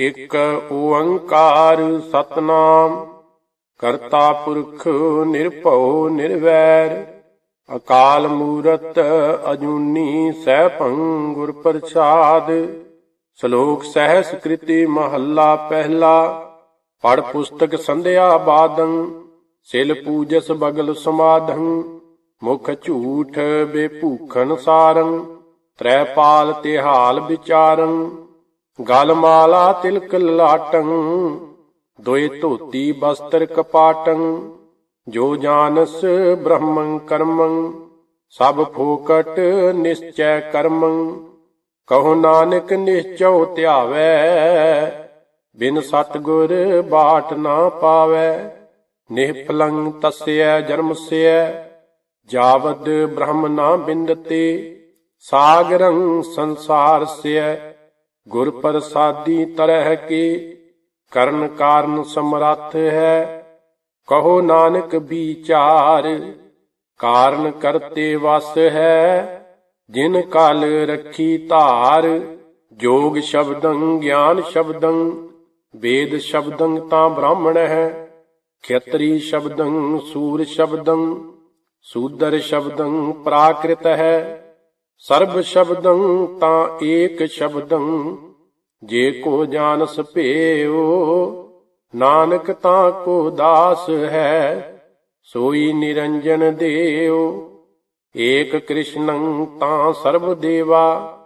ਇਕ ਓੰਕਾਰ ਸਤਨਾਮ, ਕਰਤਾ ਪੁਰਖ ਨਿਰਭਉ ਨਿਰਵੈਰ, ਅਕਾਲ ਮੂਰਤ ਅਜੂਨੀ ਸੈਭੰ ਗੁਰ ਪ੍ਰਸਾਦ, ਸ਼ਲੋਕ ਸਹਿਸ ਕ੍ਰਿਤੀ ਮਹੱਲਾ ਪਹਿਲਾ ਪੜ ਪੁਸਤਕ ਸੰਧਿਆ ਬਾਦੰ, ਸਿਲ ਪੂਜਸ ਬਗਲ ਸਮਾਧੰ, ਮੁਖ ਝੂਠ ਬੇਭੂਖਨ ਸਾਰੰ, ਤ੍ਰੈ ਪਾਲ ਤਿਹਾਲ ਵਿਚਾਰੰ ਗਲ ਮਾਲਾ ਤਿਲਕ ਲਾਟੰ ਦੋਇ ਧੋਤੀ ਬਸਤਰ ਕਪਾਟੰ, ਜੋ ਜਾਣਸ ਬ੍ਰਹਮੰ ਕਰਮੰ, ਸਭ ਫੋਕਟ ਨਿਸ਼ਚੈ ਕਰਮੰ। ਕਹੋ ਨਾਨਕ ਨਿਸ਼ਚਉ ਧਿਆਵੈ, ਬਿਨ ਸਤਗੁਰ ਬਾਟ ਨਾ ਪਾਵੈ। ਨਿਹਪਲੰ ਤਸਯ ਜਨਮਸਯ ਜਾਵਦ ਬ੍ਰਹਮ ਨਾ ਬਿੰਦਤੇ। ਸਾਗਰੰ ਸੰਸਾਰਸਯ ਗੁਰ ਪ੍ਰਸਾਦੀ ਤਰਹਿ ਕੇ, ਕਰਨ ਕਾਰਨ ਸਮਰੱਥ ਹੈ। ਕਹੋ ਨਾਨਕ ਵਿਚਾਰ, ਕਾਰਨ ਕਰਤੇ ਵਸ ਹੈ। ਜਿਨ ਕਾਲ ਰੱਖੀ ਧਾਰ, ਜੋਗ ਸ਼ਬਦੰ, ਗਿਆਨ ਸ਼ਬਦੰ, ਵੇਦ ਸ਼ਬਦੰ ਤਾਂ ਬ੍ਰਾਹਮਣ ਹੈ। ਖੇਤਰੀ ਸ਼ਬਦੰ, ਸੂਰ ਸ਼ਬਦੰ, ਸੂਦਰ ਸ਼ਬਦੰ ਪ੍ਰਾਕ੍ਰਿਤ ਹੈ। ਸਰਬ ਸ਼ਬਦੰ ਤਾਂ ਏਕ ਸ਼ਬਦੰ, ਜੇ ਕੋ ਜਾਣਸ ਭੇਉ, ਨਾਨਕ ਤਾਂ ਕੋ ਦਾਸ ਹੈ, ਸੋਈ ਨਿਰੰਜਨ ਦੇਵ ਏਕ ਕ੍ਰਿਸ਼ਨੰ ਤਾਂ ਸਰਬ ਦੇਵਾ,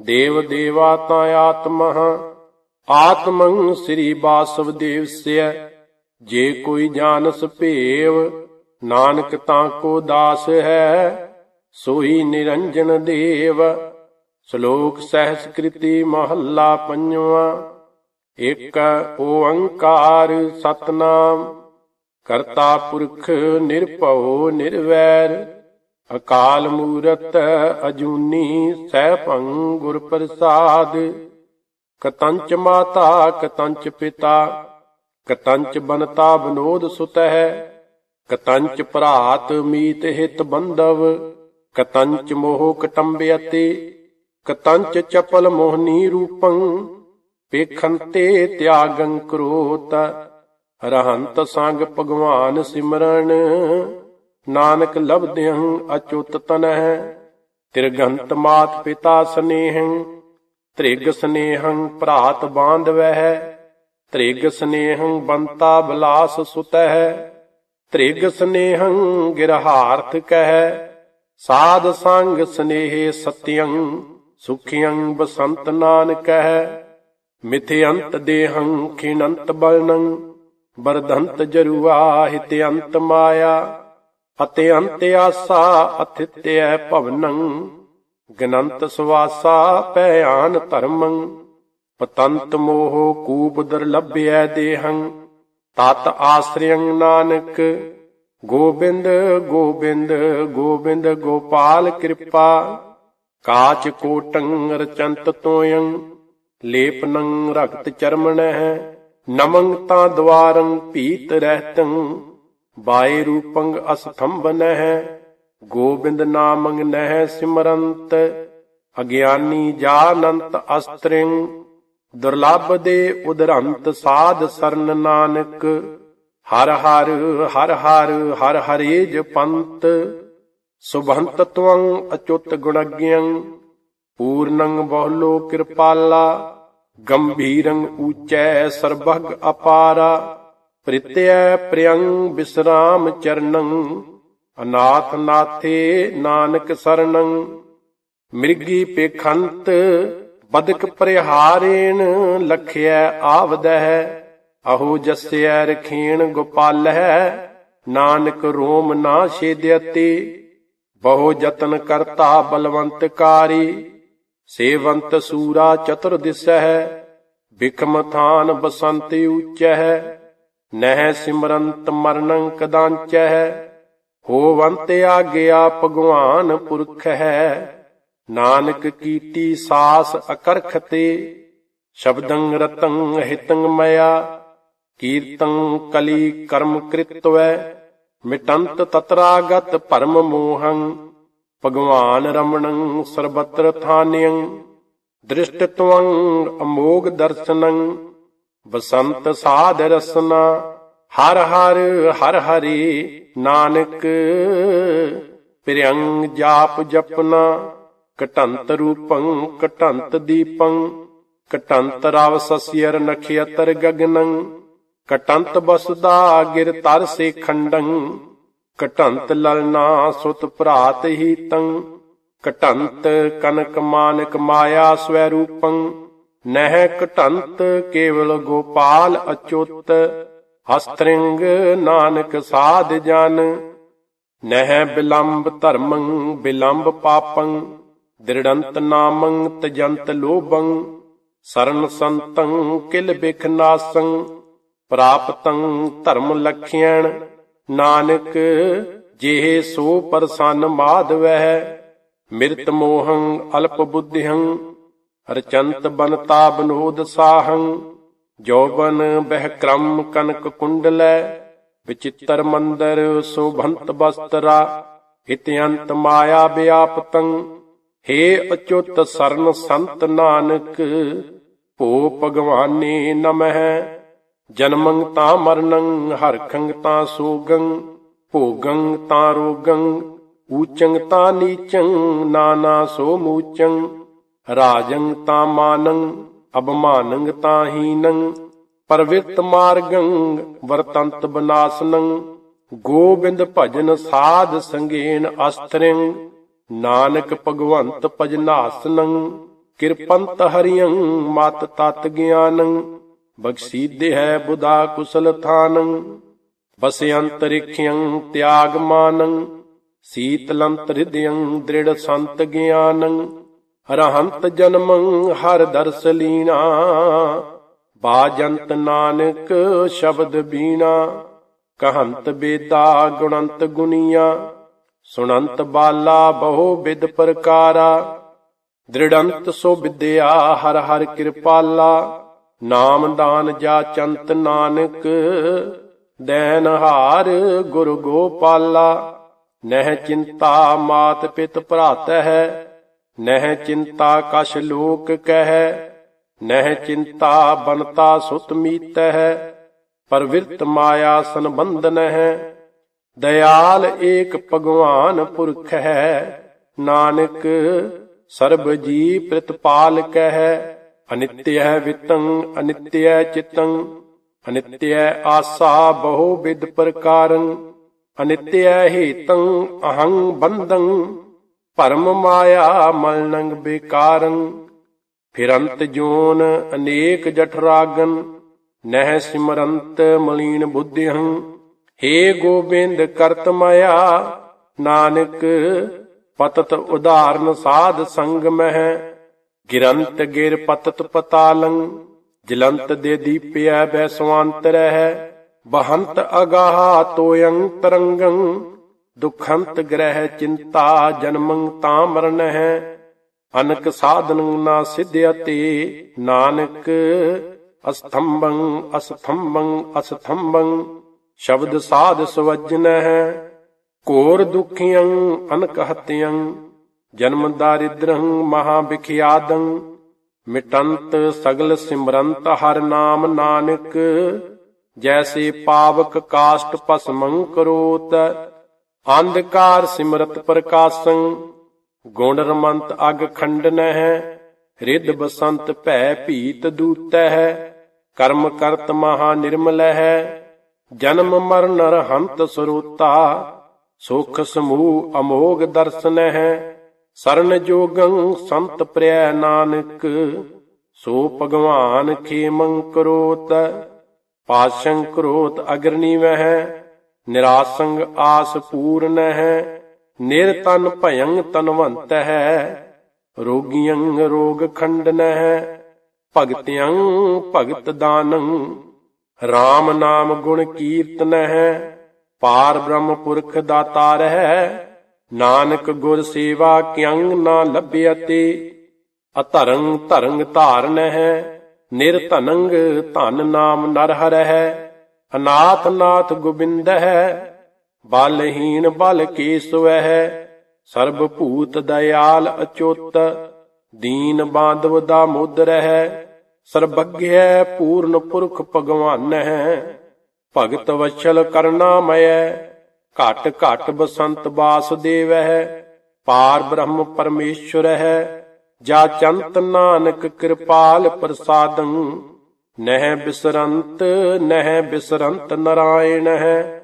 ਦੇਵ ਦੇਵਾ ਤਾਂ ਆਤਮਹ ਆਤਮੰ ਸ੍ਰੀ ਬਾਸਵਦੇਵ ਸਿਆ ਜੇ ਕੋਈ ਜਾਣਸ ਭੇਵ ਨਾਨਕ ਤਾਂ ਕੋ ਦਾਸ ਹੈ ਸੋਈ ਨਿਰੰਜਨ ਦੇਵ, ਸ਼ਲੋਕ ਸਹਿਸ ਕ੍ਰਿਤੀ ਮਹੱਲਾ ਪੰਜਵਾ। ਇਕ ਓੰਕਾਰ ਸਤਨਾਮ, ਕਰਤਾ ਪੁਰਖ ਨਿਰਭਉ ਨਿਰਵੈਰ, ਅਕਾਲ ਮੂਰਤ ਅਜੂਨੀ ਸੈਭੰ ਗੁਰ ਪ੍ਰਸਾਦ ਕਤੰਚ ਮਾਤਾ, ਕਤੰਚ ਪਿਤਾ, ਕਤੰਚ ਬਨਤਾ ਬਨੋਦ ਸੁਤਹਿ, ਕਤੰਚ ਭਰਾਤ ਮੀਤ ਹਿਤ ਬੰਧਵ। ਕਤੰਚ ਮੋਹ ਕਟੰਬਿਅਤੇ ਕਤੰਚ ਚਪਲ ਮੋਹਨੀ ਰੂਪੰ ਪੇਖੰਤੇ ਤਿਆਗੰ ਕਰੋਤ, ਰਹੰਤ ਸੰਗ ਭਗਵਾਨ ਸਿਮਰਨ, ਨਾਨਕ ਲਬਦਿਅੰ ਅਚੁੱਤ ਤਨਹਿ, ਤਿਰਗੰਤ ਮਾਤ ਪਿਤਾ ਸਨੇਹੰ, ਤ੍ਰਿਗ ਸਨੇਹੰ ਭਰਾਤ ਬਾਂਧਵਹਿ, ਤ੍ਰਿਗ ਸਨੇਹੰ ਬੰਤਾ ਬਲਾਸ ਸੁਤਹਿ, ਤ੍ਰਿਗ ਸਨੇਹੰ ਗਿਰਹਾਰਥ ਕਹਿ ਸਾਧ ਸੰਗ ਸਨੇਹ ਸਤਿਯੰ ਸੁਖਿਯੰ ਬਸੰਤ ਨਾਨਕਹਿ ਮਿਥਿ ਅੰਤ ਦੇਹੰ ਖਿਨੰਤ ਬਲਨੰ ਬਰਧੰਤ ਜਰੂਆ ਹਿਤਅੰਤ ਮਾਇਆ। ਅਤਿਅੰਤ ਆਸਾ ਅਥਿਤਯ ਭਵਨੰ। ਗਨੰਤ ਸਵਾਸਾ ਭਿਆਨ ਧਰਮੰ। ਪਤੰਤ ਮੋਹ ਕੂਪ ਦੁਰਲਭਿਐ ਦੇਹੰ। ਤਤ ਆਸਰਿਯੰ ਨਾਨਕ ਗੋਬਿੰਦ ਗੋਬਿੰਦ ਗੋਬਿੰਦ ਗੋਪਾਲ ਕਿਰਪਾ। ਕਾਚ ਕੋਟੰ ਰਚੰਤ ਤੋਯੰ ਲੇਪਨੰ ਰਗਤ ਚਰਮਣਹਿ ਨਮੰ ਤਾਂ ਦਵਾਰੰ ਭੀਤ ਰਹਿਤੰ, ਬਾਏ ਰੂਪੰ ਅਸਥੰਭਨਹਿ ਗੋਬਿੰਦ ਨਾਮੰ ਨਹਿ ਸਿਮਰੰਤ, ਅਗਿਆਨੀ ਜਾਨੰਤ ਅਸਤ੍ਰਿੰ। ਦੁਰਲਭ ਦੇ ਉਦਰੰਤ ਸਾਧ ਸਰਨ ਨਾਨਕ ਹਰ ਹਰ ਹਰ ਹਰ ਹਰ ਹਰੇ ਜਪੰਤ ਸੁਭੰਤ ਤਵੰ ਅਚੁੱਤ ਗੁਣਗਿਯੰ ਪੂਰਨੰ ਬਹੁਲੋ ਕਿਰਪਾਲਾ, ਗੰਭੀਰੰ ਊਚੈ ਸਰਬਗ ਅਪਾਰਾ ਪ੍ਰਿਤਯ ਪ੍ਰਿਯੰ ਬਿਸਰਾਮ ਚਰਨੰ, ਅਨਾਥ ਨਾਥੇ ਨਾਨਕ ਸਰਣੰ ਮਿਰਗੀ ਪੇਖੰਤ, ਬਦਕ ਪਰਿਹਾਰੇਣ ਲਖਿਆ ਆਵਦਹਿ ਅਹੋ ਜਸਿਐ ਰਖੀਣ ਗੋਪਾਲਹਿ ਨਾਨਕ ਰੋਮ ਨਾ ਛੇਦਿਅਤੇ। ਬਹੁ ਯਤਨ ਕਰਤਾ ਬਲਵੰਤ ਕਾਰੀ, ਸੇਵੰਤ ਸੂਰਾ ਚਤੁਰ ਦਿਸਹਿ ਬਿਖਮ ਥਾਨ ਬਸੰਤ ਊਚਹਿ ਨਹਿ ਸਿਮਰੰਤ ਮਰਨੰ ਕਦਾੰਚਹਿ, ਹੋਵੰਤ ਆਗਿਆ ਭਗਵਾਨ ਪੁਰਖ ਹੈ ਨਾਨਕ ਕੀਟੀ ਸਾਸ ਅਕਰਖ ਤੇ ਸ਼ਬਦੰ ਰਤੰ ਹਿਤੰ ਮਇਆ ਕੀਰਤੰ ਕਲੀ ਕਰਮ ਕ੍ਰਿਤਵੈ, ਮਿਟੰਤ ਤਤਰਾਗਤ ਭਰਮ ਮੋਹੰ, ਭਗਵਾਨ ਰਮਣੰ ਸਰਬਤਰ ਥਾਨਿਯੰ, ਦ੍ਰਿਸ਼ਟ ਤਵੰ ਅਮੋਗ ਦਰਸ਼ਨੰ, ਬਸੰਤ ਸਾਧ ਰਸਨਾ, ਹਰ ਹਰ ਹਰ ਹਰੀ ਨਾਨਕ ਪ੍ਰਿਯੰਗ ਜਾਪ ਜਪਨਾ ਕਟੰਤ ਰੂਪੰ ਕਟੰਤ ਦੀਪੰ ਕਟੰਤ ਰਵ ਸਸਿਅਰ ਨਖਿਅਤਰ ਗਗਨੰ ਕਟੰਤ ਬਸਦਾ ਗਿਰ ਤਰ ਸੇ ਖੰਡੰ, ਕਟੰਤ ਲਲਨਾ ਸੁਤ ਭਰਾਤ ਹੀ ਤੰ, ਕਟੰਤ ਕਨਕ ਮਾਨਕ ਮਾਇਆ ਸਵੈ ਰੂਪੰ, ਨਹਿ ਕਟੰਤ ਕੇਵਲ ਗੋਪਾਲ ਅਚੁੱਤ, ਹਸਤ੍ਰਿੰਗ ਨਾਨਕ ਸਾਧ ਜਨ, ਨਹਿ ਬਿਲੰਬ ਧਰਮੰ ਬਿਲੰਬ ਪਾਪੰ, ਦ੍ਰਿੜੰਤ ਨਾਮੰ ਤਜੰਤ ਲੋਭੰ, ਸਰਨ ਸੰਤੰ ਕਿਲ ਬਿਖਨਾਸੰ ਪ੍ਰਾਪਤੰ ਧਰਮ ਲਖਿਆਣ ਨਾਨਕ ਜਿਹੇ ਸੋ ਪਰਸਨ ਮਾਧਵਹਿ ਮਿਰਤ ਮੋਹੰ ਅਲਪ ਬੁੱਧਿਹੰ, ਰਚੰਤ ਬਨਤਾ ਬਨੋਦ ਸਾਹੰ ਜੋਬਨ ਬਹਿ ਕ੍ਰਮ ਕਨਕ ਕੁੰਡਲੈ ਵਿਚਿਤਰ ਮੰਦਰ ਸੋਭੰਤ ਬਸਤਰਾ ਹਿਤਯੰਤ ਮਾਇਆ ਵਿਆਪਤੰ, ਹੇ ਅਚੁੱਤ ਸਰਨ ਸੰਤ ਨਾਨਕ, ਭੋ ਭਗਵਾਨੇ ਨਮਹਿ। ਜਨਮੰ ਤਾਂ ਮਰਨੰ ਹਰਖੰ ਤਾਂ ਸੋਗੰ, ਭੋਗੰ ਤਾਂ ਰੋਗੰ, ਊਚੰ ਤਾਂ ਨੀਚੰ, ਨਾਨਾ ਸੋ ਮੂਚੰ, ਰਾਜੰ ਤਾਂ ਮਾਨੰ ਅਬਮਾਨੰ ਤਾਂ ਹੀਨੰ ਪਰਵਿਰਤ ਮਾਰਗੰ, ਵਰਤੰਤ ਬਨਾਸਨੰ, ਗੋਬਿੰਦ ਭਜਨ ਸਾਧ ਸੰਗੇਨ ਅਸਤਰਿੰ ਨਾਨਕ ਭਗਵੰਤ ਭਜਨਾਸਨੰ ਕਿਰਪੰਤ ਹਰਿਯੰ ਮਤ ਤਤ ਗਿਆਨੰ ਬਖਸ਼ੀਦੇ ਹੈ ਬੁਧਾ ਕੁਸਲ ਥਾਨੰ ਬਸਿਅੰਤਰਿਖਯੰ ਤਿਆਗ ਮਾਨੰ ਸੀਤਲੰਤ ਹਿਰਦਯੰ ਦ੍ਰਿੜ ਸੰਤ ਗਿਆਨੰ ਹਰਹੰਤ ਜਨਮੰ ਹਰ ਦਰਸ ਲੀਨਾ, ਬਾਜੰਤ ਨਾਨਕ ਸ਼ਬਦ ਬੀਣਾ ਕਹੰਤ ਬੇਦਾ ਗੁਣੰਤ ਗੁਨੀਆ, ਸੁਣੰਤ ਬਾਲਾ ਬਹੁ ਵਿਦ ਪ੍ਰਕਾਰਾ, ਦ੍ਰਿੜੰਤ ਸੋ ਵਿਦਿਆ ਹਰ ਹਰ ਕਿਰਪਾਲਾ ਨਾਮਦਾਨ ਜਾ ਚੰਤ ਨਾਨਕ, ਦੈਨ ਹਾਰ ਗੁਰ ਗੋਪਾਲਾ। ਨਹਿ ਚਿੰਤਾ ਮਾਤ ਪਿਤ ਭਰਾਤ ਹੈ ਨਹਿ ਚਿੰਤਾ ਕਛ ਲੋਕ ਕਹਿ। ਨਹਿ ਚਿੰਤਾ ਬਨਤਾ ਸੁਤ ਮੀਤ ਹੈ ਪਰਵਿਰਤ ਮਾਇਆ ਸੰਬੰਧਨ ਹੈ ਦਇਆਲ ਏਕ ਭਗਵਾਨ ਪੁਰਖ ਹੈ ਨਾਨਕ ਸਰਬ ਜੀ ਪ੍ਰਤਪਾਲ ਕਹਿ। ਅਨਿਤਯ ਵਿਤੰ, ਅਨਿਤਯ ਚਿਤੰ, ਅਨਿਤਯ ਆਸਾ ਬਹੁ ਵਿਦ ਪ੍ਰਕਾਰੰ, ਅਨਿਤਯ ਹੇਤੰ, ਅਹੰ ਬੰਧੰ, ਭਰਮ ਮਾਇਆ ਮਲਨੰਗ ਬੇਕਾਰੰ। ਫਿਰੰਤ ਜੋਨ ਅਨੇਕ ਜਠ ਰਾਗਨ, ਨਹਿ ਸਿਮਰੰਤ ਮਲੀਨ ਬੁੱਧਿਹੰ ਹੇ ਗੋਬਿੰਦ ਕਰਤ ਨਾਨਕ ਪਤਤ ਉਦਾਹਰਨ ਸਾਧ ਸੰਗ ਗਿਰੰਤ ਗਿਰ ਪਤਤ ਪਤਾਲੰ, ਜਲੰਤ ਦੇ ਦੀਪਿਆ ਬੈ ਸਵਾੰਤ ਰਹਿ, ਬਹੰਤ ਅਗਾਹ ਤੋਯੰ ਤਰੰਗੰ, ਦੁਖੰਤ ਗ੍ਰਹਿ ਚਿੰਤਾ ਜਨਮੰ ਤਾ ਮਰਨ ਹੈ, ਅਨਕ ਸਾਧਨ ਨਾ ਸਿਧਿਅਤੇ ਨਾਨਕ, ਅਸਥੰਭੰ ਅਸਥੰਭੰ ਅਸਥੰਭੰ, ਸ਼ਬਦ ਸਾਧ ਸਵਜਨ ਹੈ ਘੋਰ ਦੁਖੀਆਂ ਅਨਕ ਹਤਿਆਂ। ਜਨਮ ਦਾਰਿਦ੍ਰੰ ਮਹਾ ਵਿਖਿਆਦੰ ਮਿਟੰਤ ਸਗਲ ਸਿਮਰੰਤ ਹਰ ਨਾਮ ਨਾਨਕ, ਜੈਸੇ ਪਾਵਕ ਕਾਸ਼ਟ ਭਸਮੰ ਕਰੋਤ, ਅੰਧਕਾਰ ਸਿਮਰਤ ਪ੍ਰਕਾਸ਼ੰ ਗੁਣ ਰਮੰਤ ਅਗ ਖੰਡਨ ਹੈ ਰਿੱਧ ਬਸੰਤ ਭੈ ਭੀਤ ਦੂਤੈ ਹੈ ਕਰਮ ਕਰਤ ਮਹਾ ਨਿਰਮਲ ਹੈ ਜਨਮ ਮਰਨ ਹੰਤ ਸਰੋਤਾ, ਸੁਖ ਸਮੂਹ ਅਮੋਗ ਦਰਸ਼ਨ ਹੈ ਸਰਨ ਜੋਗੰ ਸੰਤ ਪ੍ਰਿਆ ਨਾਨਕ, ਸੋ ਭਗਵਾਨ ਖੇਮੰ ਕਰੋਤ ਪਾਸ਼ੰ ਕਰੋਤ ਅਗਰਨੀ ਵਹਿ, ਨਿਰਾਸੰਗ ਆਸ ਪੂਰਨ ਹੈ ਨਿਰਤਨ ਭਯੰ ਤਨਵੰਤ ਹੈ ਰੋਗੀਆਂ ਰੋਗ ਖੰਡਨ ਹੈ ਭਗਤਿਆਂ ਭਗਤ ਦਾਨੰ RAM ਨਾਮ ਗੁਣ ਕੀਰਤਨ ਹੈ, ਪਾਰ ਬ੍ਰਹਮ ਪੁਰਖ ਦਾਤਾਰ ਹੈ ਨਾਨਕ ਗੁਰ ਸੇਵਾ ਕਿਅੰਗ ਨਾ ਲੱਭਿਅਤੇ ਅਧਰੰਗ ਧਰੰਗ ਧਾਰਨ ਹੈ ਨਿਰਧਨੰਗ ਧਨ ਨਾਮ ਨਰ ਹਰ ਅਨਾਥ ਨਾਥ ਗੋਬਿੰਦ ਹੈ ਬਲਹੀਨ ਬਲ ਕੇਸਵ ਹੈ ਸਰਬ ਭੂਤ ਦਇਆਲ ਅਚੋਤ, ਦੀਨ ਬਾਂਧਵ ਦਾ ਮੁਦਰ ਹੈ ਸਰਬੱਗਿਆ ਪੂਰਨ ਪੁਰਖ ਭਗਵਾਨ ਹੈ ਭਗਤ ਵਛਲ ਕਰਨਾ ਮਯੈ ਘਟ ਘਟ ਬਸੰਤ ਬਾਸੁਦੇਵ ਹੈ ਪਾਰ ਬ੍ਰਹਮ ਪਰਮੇਸ਼ਵਰ ਹੈ ਜਾ ਚੰਤ ਨਾਨਕ ਕਿਰਪਾਲ ਪ੍ਰਸਾਦੰ, ਨਹਿ ਬਿਸਰੰਤ ਨਹਿ ਬਿਸਰੰਤ ਨਰਾਇਣ ਹੈ